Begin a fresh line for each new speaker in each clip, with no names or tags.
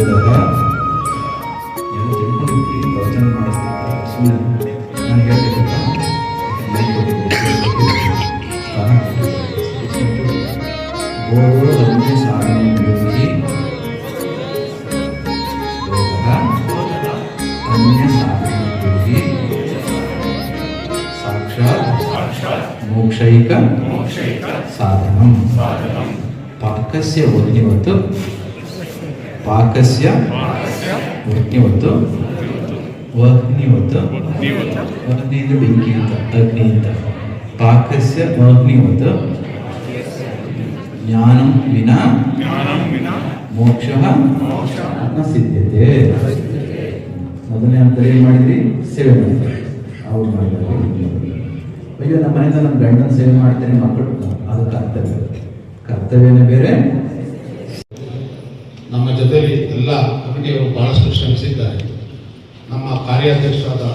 ಬೋಧಕ ಎಲ್ಲ ತಿಳ್ಕೊಂಡಿರ್ತೀವಿ ಪ್ರವಚನ ಮಾಡಿಸ್ತಿರ್ತಾರೆ ಸುಮ್ಮನೆ ನಾನು ಹೇಳ್ಬೇಕಲ್ಲ ಮೈಕ್ ಬೋಧೋ ಅನ್ಯ ಸಾಧನೆ ಯೋಗಿ ಬೋಧಕ ಅನ್ಯ ಸಾಧನೆ ಯೋಗಿ ಸಾಕ್ಷಾತ್ ಮೋಕ್ಷೈಕ ಸಾಧನಂ ಪಾಕಸ್ಯ ವಗ್ನಿವತ್ತು ಪಾಕಸ್ಯ ವಗ್ನಿವತ್ತು ಹೊತ್ತು, ವಹ್ನಿ ಅಂದ್ರೆ ಬೆಂಕಿ ಅಂತ, ಅಗ್ನಿ ಅಂತ. ಪಾಕಸ್ಯ ಅಗ್ನಿವತ್ತು ಜ್ಞಾನಂ ವಿನಾ, ಮೋಕ್ಷ ನ ಸಿದ್ಧತೆ ಮೊದಲನೇ ಅಂತ ಏನು ಮಾಡಿದ್ರಿ? ಸೇವೆ ಮಾಡಿದ್ರಿ. ಅವ್ರು ಮಾಡಿದ್ರು ಅಯ್ಯೋ ನಮ್ಮ ಮನೆಯಿಂದ ನಮ್ಮ ಗಂಡನ ಸೇವೆ ಮಾಡ್ತೇನೆ ಮಕ್ಕಳು ಅದು ಕರ್ತವ್ಯ. ಕರ್ತವ್ಯನೇ ಬೇರೆ
ನಮ್ಮ ಜೊತೆಯಲ್ಲಿ ಎಲ್ಲ ಕಮಿಟಿಯವರು ಬಹಳಷ್ಟು ಶ್ರಮಿಸಿದ್ದಾರೆ. ನಮ್ಮ ಕಾರ್ಯಾಧ್ಯಕ್ಷರಾದ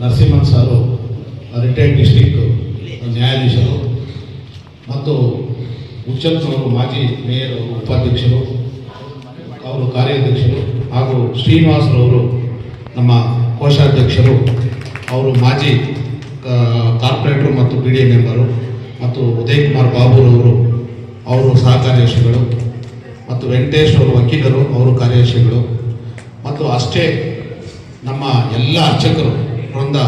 ನರಸಿಂಹನ್ ಸಾರು ರಿಟೈರ್ಡ್ ಡಿಸ್ಟಿಕ್ ನ್ಯಾಯಾಧೀಶರು ಮತ್ತು ಉಚ್ಚಲ್ನವರು ಮಾಜಿ ಮೇಯರ್, ಉಪಾಧ್ಯಕ್ಷರು, ಅವರು ಕಾರ್ಯಾಧ್ಯಕ್ಷರು ಹಾಗೂ ಶ್ರೀನಿವಾಸರವರು ನಮ್ಮ ಕೋಶಾಧ್ಯಕ್ಷರು, ಅವರು ಮಾಜಿ ಕಾರ್ಪೊರೇಟರ್ ಮತ್ತು ಬಿ ಡಿ ಎ ಮೆಂಬರು ಮತ್ತು ಉದಯ್ ಕುಮಾರ್ ಬಾಬುರವರು, ಅವರು ಸಹ ಕಾರ್ಯದರ್ಶಿಗಳು ಮತ್ತು ವೆಂಕಟೇಶ್ ಅವರು ವಕೀಲರು, ಅವರು ಕಾರ್ಯದರ್ಶಿಗಳು. ಮತ್ತು ಅಷ್ಟೇ ನಮ್ಮ ಎಲ್ಲ ಅರ್ಚಕರು ವೃಂದ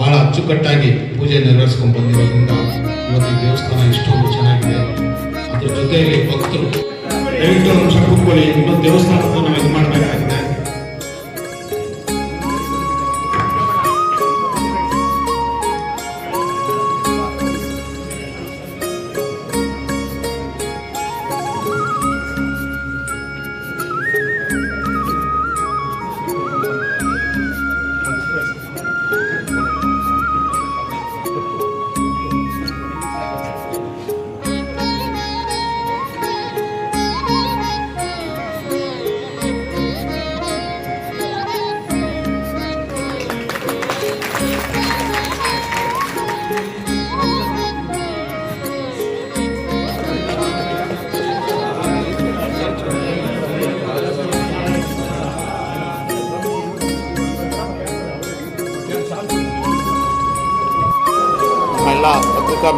ಬಹಳ ಅಚ್ಚುಕಟ್ಟಾಗಿ ಪೂಜೆ ನೆರವೇರಿಸ್ಕೊಂಡು ಬಂದಿರೋದ್ರಿಂದ ಇವತ್ತು ದೇವಸ್ಥಾನ ಇಷ್ಟೊಂದು ಚೆನ್ನಾಗಿದೆ. ಅದ್ರ ಜೊತೆಯಲ್ಲಿ ಭಕ್ತರು ದಯವಿಟ್ಟು ಕೂತ್ಕೊಳ್ಳಿ ಇನ್ನೊಂದು ದೇವಸ್ಥಾನವನ್ನು ನಾವು ಇದು ಮಾಡಬೇಕಾಗಿದೆ.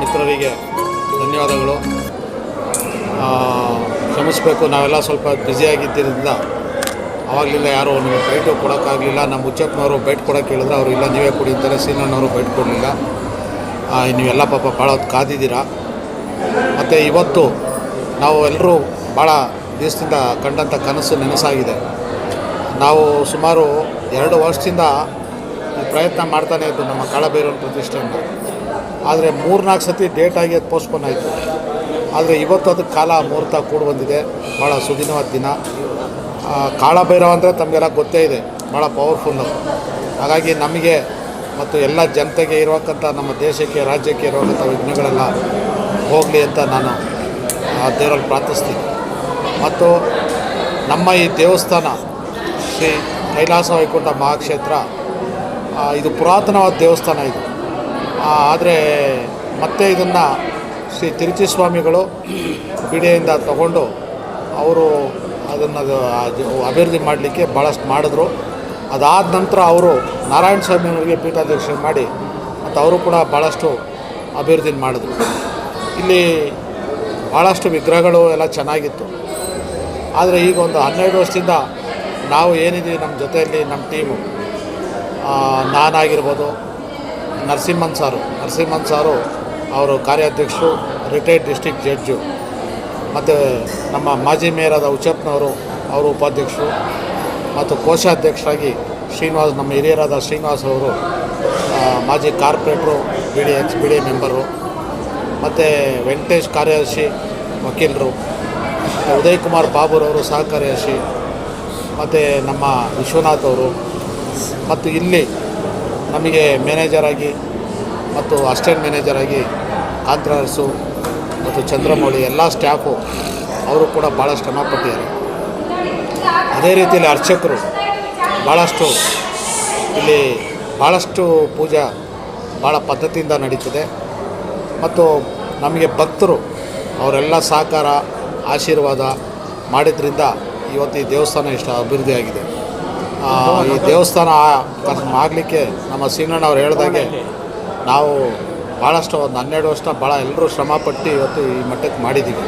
ಮಿತ್ರರಿಗೆ ಧನ್ಯವಾದಗಳು. ಕ್ಷಮಿಸಬೇಕು, ನಾವೆಲ್ಲ ಸ್ವಲ್ಪ ಬ್ಯುಸಿಯಾಗಿದ್ದರಿಂದ ಆವಾಗಲಿಲ್ಲ ಯಾರೂ ನಿಮಗೆ ಬೈಟು ಕೊಡೋಕ್ಕಾಗಲಿಲ್ಲ. ನಮ್ಮ ಉಚ್ಚಪ್ಪನವರು ಬೈಟ್ ಕೊಡೋಕೆ ಹೇಳಿದ್ರೆ, ಅವರು ಇಲ್ಲ, ನೀವೇ ಕೊಡಿ ಅಂತಾರೆ. ಸೀನಣ್ಣವರು ಬೈಟ್ ಕೊಡಲಿಲ್ಲ. ನೀವೆಲ್ಲ ಪಾಪ ಭಾಳ ಹೊತ್ತು ಕಾದಿದ್ದೀರಾ? ಮತ್ತು ಇವತ್ತು ನಾವು ಎಲ್ಲರೂ ಭಾಳ ದೇಶದಿಂದ ಕಂಡಂಥ ಕನಸು ನೆನಸಾಗಿದೆ. ನಾವು ಸುಮಾರು ಎರಡು ವರ್ಷದಿಂದ ಪ್ರಯತ್ನ ಮಾಡ್ತಾನೇ ಇದ್ದು ನಮ್ಮ ಕಾಳಭೈರವನ ಪ್ರತಿಷ್ಠೆಯನ್ನು ಆದರೆ ಮೂರ್ನಾಲ್ಕು ಸತಿ ಡೇಟ್ ಆಗಿ ಅದು ಪೋಸ್ಟ್ಪೋನ್ ಆಯಿತು. ಆದರೆ ಇವತ್ತು ಅದು ಕಾಲ ಮುಹೂರ್ತ ಕೂಡಿ ಬಂದಿದೆ. ಭಾಳ ಸುದಿನವಾದ ದಿನ. ಕಾಳಭೈರವ ಅಂದರೆ ತಮಗೆಲ್ಲ ಗೊತ್ತೇ ಇದೆ. ಭಾಳ ಪವರ್ಫುಲ್ಲು ಹಾಗಾಗಿ ನಮಗೆ ಮತ್ತು ಎಲ್ಲ ಜನತೆಗೆ ಇರುವಕ್ಕಂಥ ನಮ್ಮ ದೇಶಕ್ಕೆ, ರಾಜ್ಯಕ್ಕೆ ಇರುವಂಥ ವಿಘ್ನಗಳೆಲ್ಲ ಹೋಗಲಿ ಅಂತ ನಾನು, ಆ, ದೇವರಲ್ಲಿ ಪ್ರಾರ್ಥಿಸ್ತೀನಿ. ಮತ್ತು ನಮ್ಮ ಈ ದೇವಸ್ಥಾನ ಶ್ರೀ ಕೈಲಾಸ ವೈಕುಂಠ ಮಹಾಕ್ಷೇತ್ರ ಇದು ಪುರಾತನವಾದ ದೇವಸ್ಥಾನ ಇದು. ಆದರೆ ಮತ್ತೆ ಇದನ್ನು ಶ್ರೀ ತಿರುಚಿ ಸ್ವಾಮಿಗಳು ಬಿಡಿಯಿಂದ ತಗೊಂಡು ಅವರು ಅದನ್ನು ಅಭಿವೃದ್ಧಿ ಮಾಡಲಿಕ್ಕೆ ಭಾಳಷ್ಟು ಮಾಡಿದ್ರು. ಅದಾದ ನಂತರ ಅವರು ನಾರಾಯಣ ಸ್ವಾಮಿಯವರಿಗೆ ಪೀಠಾಧ್ಯಕ್ಷ ಮಾಡಿ ಮತ್ತು ಅವರು ಕೂಡ ಭಾಳಷ್ಟು ಅಭಿವೃದ್ಧಿ ಮಾಡಿದ್ರು. ಇಲ್ಲಿ ಭಾಳಷ್ಟು ವಿಗ್ರಹಗಳು ಎಲ್ಲ ಚೆನ್ನಾಗಿತ್ತು. ಆದರೆ ಈಗ ಒಂದು ಹನ್ನೆರಡು ವರ್ಷದಿಂದ ನಾವು ಏನಿದ್ದೀವಿ ನಮ್ಮ ಜೊತೆಯಲ್ಲಿ ನಮ್ಮ ಟೀಮು. ನಾನಾಗಿರ್ಬೋದು ನರಸಿಂಹನ್ ಸಾರು. ನರಸಿಂಹನ್ ಸಾರು ಅವರು ಕಾರ್ಯಾಧ್ಯಕ್ಷರು ರಿಟೈರ್ಡ್ ಡಿಸ್ಟಿಕ್ ಜಡ್ಜು ಮತ್ತು ನಮ್ಮ ಮಾಜಿ ಮೇಯರಾದ ಉಚಪ್ನವರು ಅವರು ಉಪಾಧ್ಯಕ್ಷರು. ಮತ್ತು ಕೋಶಾಧ್ಯಕ್ಷರಾಗಿ ಶ್ರೀನಿವಾಸ್, ನಮ್ಮ ಹಿರಿಯರಾದ ಶ್ರೀನಿವಾಸ್ ಅವರು ಮಾಜಿ corporator B D X B D member ಮತ್ತು ವೆಂಕಟೇಶ್ ಕಾರ್ಯದರ್ಶಿ, ವಕೀಲರು. ಉದಯ್ ಕುಮಾರ್ ಬಾಬುರವರು ಸಹ ಕಾರ್ಯದರ್ಶಿ. ಮತ್ತು ನಮ್ಮ ವಿಶ್ವನಾಥ್ ಅವರು. ಮತ್ತು ಇಲ್ಲಿ ನಮಗೆ ಮ್ಯಾನೇಜರ್ ಆಗಿ ಮತ್ತು ಅಸಿಸ್ಟೆಂಟ್ ಮ್ಯಾನೇಜರ್ ಆಗಿ ಕಾಂತರಾಸು ಮತ್ತು ಚಂದ್ರಮೌಳಿ ಎಲ್ಲ ಸ್ಟಾಫು ಅವರು ಕೂಡ ಭಾಳ ಶ್ರಮಪಟ್ಟಿದ್ದಾರೆ ಅದೇ ರೀತಿಯಲ್ಲಿ ಅರ್ಚಕರು ಭಾಳಷ್ಟು ಇಲ್ಲಿ ಭಾಳಷ್ಟು ಪೂಜಾ ಭಾಳ ಪದ್ಧತಿಯಿಂದ ನಡೀತಿದೆ. ಮತ್ತು ನಮಗೆ ಭಕ್ತರು ಅವರೆಲ್ಲ ಸಹಕಾರ, ಆಶೀರ್ವಾದ ಮಾಡಿದ್ರಿಂದ ಇವತ್ತು ಈ ದೇವಸ್ಥಾನ ಇಷ್ಟ ಅಭಿವೃದ್ಧಿಯಾಗಿದೆ. ಈ ದೇವಸ್ಥಾನ ಆಗಲಿಕ್ಕೆ ನಮ್ಮ ಸೀನಣ್ಣ ಅವ್ರು ಹೇಳ್ದಾಗೆ ನಾವು ಭಾಳಷ್ಟು ಒಂದು ಹನ್ನೆರಡು ವರ್ಷ ಭಾಳ ಎಲ್ಲರೂ ಶ್ರಮಪಟ್ಟು ಇವತ್ತು ಈ ಮಟ್ಟಕ್ಕೆ ಮಾಡಿದ್ದೀವಿ.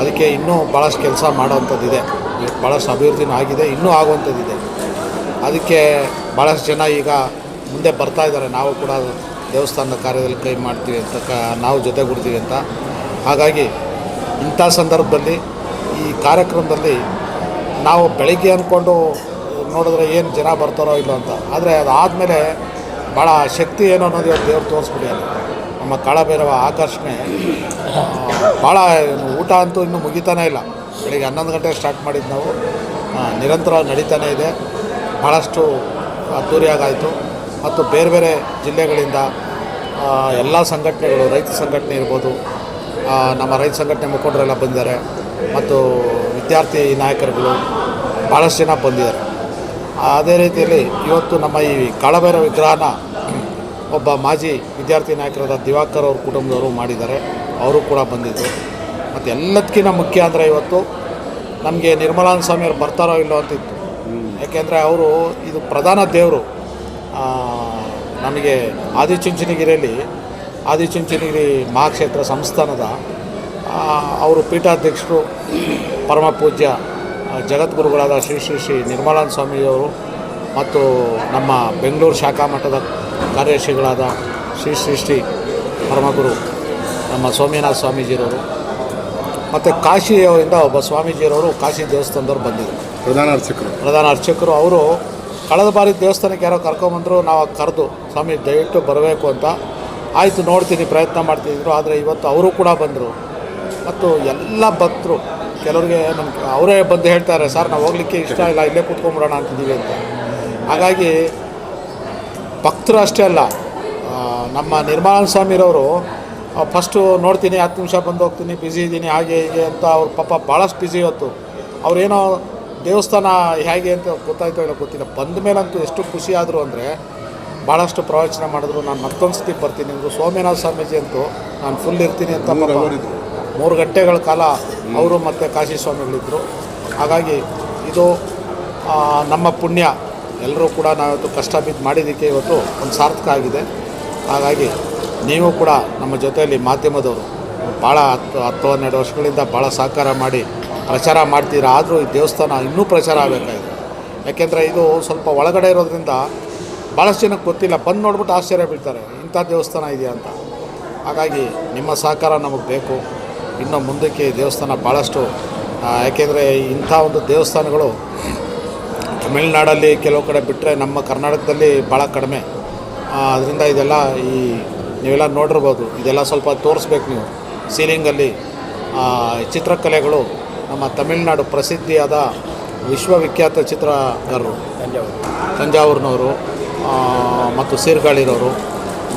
ಅದಕ್ಕೆ ಇನ್ನೂ ಭಾಳಷ್ಟು ಕೆಲಸ ಮಾಡೋವಂಥದ್ದಿದೆ. ಭಾಳಷ್ಟು ಅಭಿವೃದ್ಧಿನೂ ಆಗಿದೆ, ಇನ್ನೂ ಆಗುವಂಥದ್ದಿದೆ. ಅದಕ್ಕೆ ಭಾಳಷ್ಟು ಜನ ಈಗ ಮುಂದೆ ಬರ್ತಾ ಇದ್ದಾರೆ. ನಾವು ಕೂಡ ದೇವಸ್ಥಾನದ ಕಾರ್ಯದಲ್ಲಿ ಕೈ ಮಾಡ್ತೀವಿ ಅಂತ ಕ, ನಾವು ಜೊತೆಗೂಡ್ತೀವಿ ಅಂತ. ಹಾಗಾಗಿ ಇಂಥ ಸಂದರ್ಭದಲ್ಲಿ ಈ ಕಾರ್ಯಕ್ರಮದಲ್ಲಿ ನಾವು ಬೆಳಗ್ಗೆ ಅಂದ್ಕೊಂಡು ನೋಡಿದ್ರೆ ಏನು ಜನ ಬರ್ತಾರೋ ಇಲ್ಲೋ ಅಂತ. ಆದರೆ ಅದಾದಮೇಲೆ ಭಾಳ ಶಕ್ತಿ ಏನು ಅನ್ನೋದು ಇವತ್ತು ದೇವ್ರು ತೋರಿಸ್ಬಿಟ್ಟಿದ್ದಾರೆ ನಮ್ಮ ಕಾಳಭೈರವ ಆಕರ್ಷಣೆ. ಭಾಳ ಊಟ ಅಂತೂ ಇನ್ನೂ ಮುಗಿತಾನೇ ಇಲ್ಲ. ಬೆಳಿಗ್ಗೆ ಹನ್ನೊಂದು ಗಂಟೆಗೆ ಸ್ಟಾರ್ಟ್ ಮಾಡಿದ್ದು ನಾವು. ನಿರಂತರ ನಡೀತಾನೇ ಇದೆ. ಭಾಳಷ್ಟು ಅದ್ದೂರಿಯಾಗಾಯಿತು. ಮತ್ತು ಬೇರೆ ಬೇರೆ ಜಿಲ್ಲೆಗಳಿಂದ ಎಲ್ಲ ಸಂಘಟನೆಗಳು, ರೈತ ಸಂಘಟನೆ ಇರ್ಬೋದು ನಮ್ಮ ರೈತ ಸಂಘಟನೆ ಮುಖಂಡರೆಲ್ಲ ಬಂದಿದ್ದಾರೆ. ಮತ್ತು ವಿದ್ಯಾರ್ಥಿ ನಾಯಕರುಗಳು ಭಾಳಷ್ಟು ಜನ ಬಂದಿದ್ದಾರೆ. ಅದೇ ರೀತಿಯಲ್ಲಿ ಇವತ್ತು ನಮ್ಮ ಈ ಕಾಳಭೈರವ ವಿಗ್ರಹನ ಒಬ್ಬ ಮಾಜಿ ವಿದ್ಯಾರ್ಥಿ ನಾಯಕರಾದ ದಿವಾಕರ್ ಅವ್ರ ಕುಟುಂಬದವರು ಮಾಡಿದ್ದಾರೆ. ಅವರು ಕೂಡ ಬಂದಿದ್ದರು ಮತ್ತು ಎಲ್ಲದಕ್ಕಿಂತ ಮುಖ್ಯ ಅಂದರೆ ಇವತ್ತು ನಮಗೆ ನಿರ್ಮಲಾನಂದ ಸ್ವಾಮಿಯವ್ರು ಬರ್ತಾರೋ ಇಲ್ಲೋ ಅಂತಿತ್ತು. ಯಾಕೆಂದರೆ ಅವರು ಇದು ಪ್ರಧಾನ ದೇವರು. ನಮಗೆ ಆದಿಚುಂಚನಗಿರಿಯಲ್ಲಿ, ಆದಿಚುಂಚನಗಿರಿ ಮಹಾಕ್ಷೇತ್ರ ಸಂಸ್ಥಾನದ ಅವರು ಪೀಠಾಧ್ಯಕ್ಷರು ಪರಮ ಪೂಜ್ಯ ಜಗದ್ಗುರುಗಳಾದ ಶ್ರೀ ಶ್ರೀ ಶ್ರೀ ನಿರ್ಮಲಾನಂದ ಸ್ವಾಮಿಯವರು ಮತ್ತು ನಮ್ಮ ಬೆಂಗಳೂರು ಶಾಖಾ ಮಠದ ಕಾರ್ಯದರ್ಶಿಗಳಾದ ಶ್ರೀ ಶ್ರೀ ಶ್ರೀ ಪರಮಗುರು ನಮ್ಮ ಸೋಮನಾಥ ಸ್ವಾಮೀಜಿರವರು ಮತ್ತು ಕಾಶಿಯಿಂದ ಒಬ್ಬ ಸ್ವಾಮೀಜಿಯರವರು ಕಾಶಿ ದೇವಸ್ಥಾನದವರು ಬಂದಿದ್ದರು.
ಪ್ರಧಾನ ಅರ್ಚಕರು.
ಪ್ರಧಾನ ಅರ್ಚಕರು ಅವರು ಕಳೆದ ಬಾರಿ ದೇವಸ್ಥಾನಕ್ಕೆ ಯಾರೋ ಕರ್ಕೊಂಬಂದರು ನಾವು ಕರೆದು ಸ್ವಾಮಿ ದಯವಿಟ್ಟು ಬರಬೇಕು ಅಂತ ಆಯಿತು ನೋಡ್ತೀನಿ ಪ್ರಯತ್ನ ಮಾಡ್ತಿದ್ರು ಆದರೆ ಇವತ್ತು ಅವರು ಕೂಡ ಬಂದರು. ಮತ್ತು ಎಲ್ಲ ಭಕ್ತರು ಕೆಲವ್ರಿಗೆ ನಮ್ಗೆ ಅವರೇ ಬಂದು ಹೇಳ್ತಾರೆ ಸರ್ ನಾವು ಹೋಗ್ಲಿಕ್ಕೆ ಇಷ್ಟ ಇಲ್ಲ ಇಲ್ಲೇ ಕೂತ್ಕೊಂಬಿಡೋಣ ಅಂತಿದ್ದೀವಿ ಅಂತ. ಹಾಗಾಗಿ ಭಕ್ತರು ಅಷ್ಟೇ ಅಲ್ಲ ನಮ್ಮ ಸ್ವಾಮಿ ಸ್ವಾಮಿರವರು ಫಸ್ಟು ನೋಡ್ತೀನಿ ಹತ್ತು ನಿಮಿಷ ಬಂದು ಹೋಗ್ತೀನಿ ಬ್ಯುಸಿ ಇದ್ದೀನಿ ಹಾಗೆ ಹೀಗೆ ಅಂತ ಅವ್ರ ಪಾಪ ಭಾಳಷ್ಟು ಬ್ಯುಸಿ ಇವತ್ತು. ಅವ್ರೇನೋ ದೇವಸ್ಥಾನ ಹೇಗೆ ಅಂತ ಗೊತ್ತಾಯ್ತೋ ಇಲ್ಲ ಗೊತ್ತಿಲ್ಲ. ಬಂದ ಮೇಲಂತೂ ಎಷ್ಟು ಖುಷಿ ಆದರು ಅಂದರೆ ಭಾಳಷ್ಟು ಪ್ರವಚನ ಮಾಡಿದ್ರು. ನಾನು ಮತ್ತೊಂದು ಸತಿ ಬರ್ತೀನಿ. ಅಂದರು ಸೋಮನಾಥ ಸ್ವಾಮೀಜಿ ಅಂತೂ ನಾನು ಫುಲ್ ಇರ್ತೀನಿ ಅಂತ
ಮೂರು
ಗಂಟೆಗಳ ಕಾಲ ಅವರು ಮತ್ತು ಕಾಶಿ ಸ್ವಾಮಿಗಳಿದ್ದರು ಹಾಗಾಗಿ ಇದು ನಮ್ಮ ಪುಣ್ಯ. ಎಲ್ಲರೂ ಕೂಡ ನಾವಿವತ್ತು ಕಷ್ಟ ಬಿದ್ದು ಮಾಡಿದ್ದಕ್ಕೆ ಇವತ್ತು ಒಂದು ಸಾರ್ಥಕ ಆಗಿದೆ. ಹಾಗಾಗಿ ನೀವು ಕೂಡ ನಮ್ಮ ಜೊತೆಯಲ್ಲಿ ಮಾಧ್ಯಮದವರು ಭಾಳ ಹತ್ತು ಹತ್ತು ಹನ್ನೆರಡು ವರ್ಷಗಳಿಂದ ಭಾಳ ಸಹಕಾರ ಮಾಡಿ ಪ್ರಚಾರ ಮಾಡ್ತೀರಾ. ಆದರೂ ಈ ದೇವಸ್ಥಾನ ಇನ್ನೂ ಪ್ರಚಾರ ಆಗಬೇಕಾಗಿದೆ. ಯಾಕೆಂದರೆ ಇದು ಸ್ವಲ್ಪ ಒಳಗಡೆ ಇರೋದ್ರಿಂದ ಭಾಳಷ್ಟು ಜನಕ್ಕೆ ಗೊತ್ತಿಲ್ಲ. ಬಂದು ನೋಡ್ಬಿಟ್ಟು ಆಶ್ಚರ್ಯ ಬೀಳ್ತಾರೆ. ಇಂಥ ದೇವಸ್ಥಾನ ಇದೆಯಾ ಅಂತ. ಹಾಗಾಗಿ ನಿಮ್ಮ ಸಹಕಾರ ನಮಗೆ ಬೇಕು. ಇನ್ನು ಮುಂದಕ್ಕೆ ಈ ದೇವಸ್ಥಾನ ಭಾಳಷ್ಟು ಯಾಕೆಂದರೆ ಇಂಥ ಒಂದು ದೇವಸ್ಥಾನಗಳು ತಮಿಳ್ನಾಡಲ್ಲಿ ಕೆಲವು ಕಡೆ ಬಿಟ್ಟರೆ ನಮ್ಮ ಕರ್ನಾಟಕದಲ್ಲಿ ಭಾಳ ಕಡಿಮೆ. ಅದರಿಂದ ಇದೆಲ್ಲ ಈ ನೀವೆಲ್ಲ ನೋಡಿರ್ಬೋದು ಇದೆಲ್ಲ ಸ್ವಲ್ಪ ತೋರಿಸ್ಬೇಕು ನೀವು. ಸೀಲಿಂಗಲ್ಲಿ ಚಿತ್ರಕಲೆಗಳು ನಮ್ಮ ತಮಿಳ್ನಾಡು ಪ್ರಸಿದ್ಧಿಯಾದ ವಿಶ್ವವಿಖ್ಯಾತ ಚಿತ್ರಗಾರರು. ತಂಜಾವೂರಿನವರು ಮತ್ತು ಸೀರ್ಗಾಳಿರೋರು.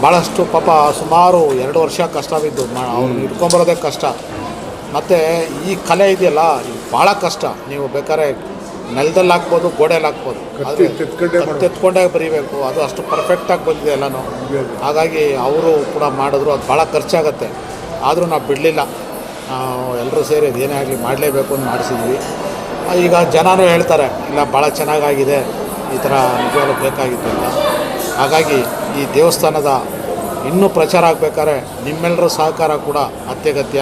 ಭಾಳಷ್ಟು ಪಾಪ ಸುಮಾರು ಎರಡು ವರ್ಷ ಕಷ್ಟ ಬಿದ್ದು ಮಾ ಅವ್ರು ಇಟ್ಕೊಂಬರೋದೇ ಕಷ್ಟ. ಮತ್ತು ಈ ಕಲೆ ಇದೆಯಲ್ಲ ಇದು ಭಾಳ ಕಷ್ಟ. ನೀವು ಬೇಕಾದ್ರೆ ನೆಲದಲ್ಲಿ ಹಾಕ್ಬೋದು ಗೋಡೆಯಲ್ಲಿ ಹಾಕ್ಬೋದು.
ಎತ್ಕೊಂಡೇ
ಬರೀಬೇಕು. ಅದು ಅಷ್ಟು ಪರ್ಫೆಕ್ಟಾಗಿ ಬಂದಿದೆ ಎಲ್ಲನೂ. ಹಾಗಾಗಿ ಅವರು ಕೂಡ ಮಾಡಿದ್ರು ಅದು ಭಾಳ ಖರ್ಚಾಗತ್ತೆ. ಆದರೂ ನಾವು ಬಿಡಲಿಲ್ಲ. ಎಲ್ಲರೂ ಸೇರಿ ಏನೇ ಆಗಲಿ ಮಾಡಲೇಬೇಕು ಅಂತ ಮಾಡಿಸಿದ್ವಿ. ಈಗ ಜನರು ಹೇಳ್ತಾರೆ ಇಲ್ಲ ಭಾಳ ಚೆನ್ನಾಗಾಗಿದೆ. ಈ ಥರ ನಿಜವಾಗ್ಲೂ ಬೇಕಾಗಿತ್ತು ಅಂತ. ಹಾಗಾಗಿ ಈ ದೇವಸ್ಥಾನದ ಇನ್ನೂ ಪ್ರಚಾರ ಆಗಬೇಕಾದ್ರೆ ನಿಮ್ಮೆಲ್ಲರ ಸಹಕಾರ ಕೂಡ ಅತ್ಯಗತ್ಯ.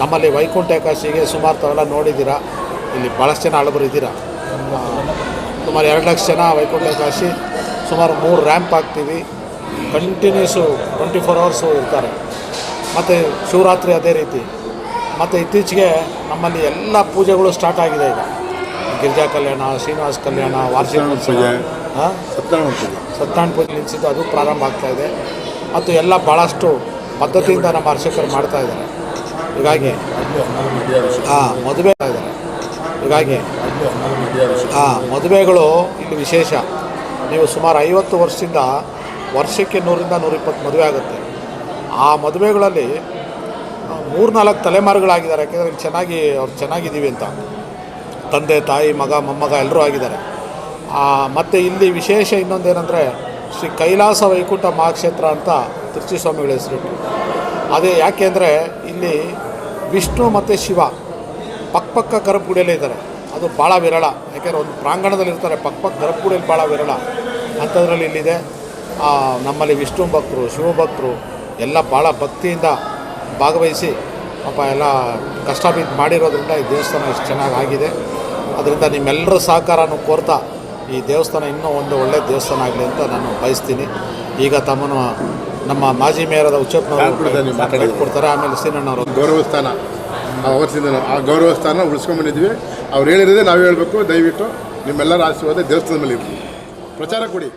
ನಮ್ಮಲ್ಲಿ ವೈಕುಂಠ ಏಕಾದಶಿಗೆ ಸುಮಾರು ತಾವೆಲ್ಲ ನೋಡಿದ್ದೀರಾ? ಇಲ್ಲಿ ಭಾಳಷ್ಟು ಜನ ಹಳಬರು ಇದ್ದೀರಾ? ಸುಮಾರು ಎರಡು ಲಕ್ಷ ಜನ ವೈಕುಂಠ ಏಕಾದಶಿ ಸುಮಾರು ಮೂರು ರ್ಯಾಂಪ್ ಹಾಕ್ತೀವಿ. ಕಂಟಿನ್ಯೂಸು ಟ್ವೆಂಟಿ ಫೋರ್ ಅವರ್ಸು ಇರ್ತಾರೆ. ಮತ್ತು ಶಿವರಾತ್ರಿ ಅದೇ ರೀತಿ. ಮತ್ತು ಇತ್ತೀಚೆಗೆ ನಮ್ಮಲ್ಲಿ ಎಲ್ಲ ಪೂಜೆಗಳು ಸ್ಟಾರ್ಟ್ ಆಗಿದೆ ಈಗ. ಗಿರಿಜಾ ಕಲ್ಯಾಣ ಶ್ರೀನಿವಾಸ ಕಲ್ಯಾಣ ವಾರ್ಷಿಕ ಉತ್ಸವ
ಪೂಜೆ.
ಹಾಂ?
ಸತ್ಯನಾರಾಯಣ ಪೂಜೆ.
ಸತ್ಯನಾರಾಯಣ ಪೂಜೆ ನಿಲ್ಲಿಸಿದ್ದು ಅದು ಪ್ರಾರಂಭ ಆಗ್ತಾಯಿದೆ ಮತ್ತು ಎಲ್ಲ ಭಾಳಷ್ಟು ಪದ್ಧತಿಯಿಂದ ನಮ್ಮ ಅರ್ಚಕರು ಮಾಡ್ತಾ ಇದ್ದಾರೆ. ಹೀಗಾಗಿ ಹಾಂ ಮದುವೆ ಇದ್ದಾರೆ ಹೀಗಾಗಿ ಹಾಂ ಮದುವೆಗಳು ಇಲ್ಲಿ ವಿಶೇಷ. ನೀವು ಸುಮಾರು ಐವತ್ತು ವರ್ಷದಿಂದ, ವರ್ಷಕ್ಕೆ ನೂರಿಂದ ನೂರಿಪ್ಪತ್ತು ಮದುವೆ ಆಗುತ್ತೆ. ಆ ಮದುವೆಗಳಲ್ಲಿ ಮೂರ್ನಾಲ್ಕು ತಲೆಮಾರುಗಳಾಗಿದ್ದಾರೆ. ಯಾಕೆಂದರೆ ಚೆನ್ನಾಗಿ, ಅವ್ರು ಚೆನ್ನಾಗಿದ್ದೀವಿ ಅಂತ. ತಂದೆ, ತಾಯಿ, ಮಗ, ಮೊಮ್ಮಗ ಎಲ್ಲರೂ ಆಗಿದ್ದಾರೆ. ಮತ್ತು ಇಲ್ಲಿ ವಿಶೇಷ ಇನ್ನೊಂದೇನೆಂದರೆ, ಶ್ರೀ ಕೈಲಾಸ ವೈಕುಂಠ ಮಹಾಕ್ಷೇತ್ರ ಅಂತ ತಿರುಚಿ ಸ್ವಾಮಿಗಳ ಹೆಸರಿಟ್ಟು ಅದೇ ಯಾಕೆಂದರೆ ಇಲ್ಲಿ ವಿಷ್ಣು ಮತ್ತು ಶಿವ ಪಕ್ಕಪಕ್ಕ ಗರ್ಭಗುಡಿಯಲ್ಲೇ ಇದ್ದಾರೆ. ಅದು ಭಾಳ ವಿರಳ. ಯಾಕೆಂದರೆ ಒಂದು ಪ್ರಾಂಗಣದಲ್ಲಿ ಇರ್ತಾರೆ ಪಕ್ಕಪಕ್ಕ ಗರ್ಭಗುಡಿಯಲ್ಲಿ ಭಾಳ ವಿರಳ. ಅಂಥದ್ರಲ್ಲಿ ಇಲ್ಲಿದೆ. ನಮ್ಮಲ್ಲಿ ವಿಷ್ಣು ಭಕ್ತರು, ಶಿವ ಭಕ್ತರು ಎಲ್ಲ ಭಾಳ ಭಕ್ತಿಯಿಂದ ಭಾಗವಹಿಸಿ ಪಾಪ ಎಲ್ಲ ಕಷ್ಟ ಬಿದ್ದು ಮಾಡಿರೋದ್ರಿಂದ ಈ ದೇವಸ್ಥಾನ ಇಷ್ಟು ಚೆನ್ನಾಗಿ ಆಗಿದೆ. ಅದರಿಂದ ನಿಮ್ಮೆಲ್ಲರ ಸಹಕಾರನೂ ಕೋರ್ತಾ ಈ ದೇವಸ್ಥಾನ ಇನ್ನೂ ಒಂದು ಒಳ್ಳೆಯ ದೇವಸ್ಥಾನ ಆಗಲಿ ಅಂತ ನಾನು ಬಯಸ್ತೀನಿ. ಈಗ ತಮ್ಮನ್ನು ನಮ್ಮ ಮಾಜಿ ಮೇಯರಾದ
ಯಾರು ಉಚ್ಚಪ್ಪ?
ಕೊಡ್ತಾರೆ. ಆಮೇಲೆ ಸೀನಣ್ಣವರು
ಗೌರವ ಸ್ಥಾನ. ಅವತ್ತಿಂದ ಆ ಗೌರವ ಸ್ಥಾನ ಉಳಿಸ್ಕೊಂಡ್ಬಂದಿದ್ವಿ ಅವ್ರು ಹೇಳಿರೋದೇ ನಾವು ಹೇಳಬೇಕು. ದಯವಿಟ್ಟು ನಿಮ್ಮೆಲ್ಲರ ಆಶೀರ್ವಾದ ದೇವಸ್ಥಾನದ ಮೇಲೆ ಇರಲಿ ಎಲ್ಲರಿಗೂ ಪ್ರಚಾರ ಕೊಡಿ.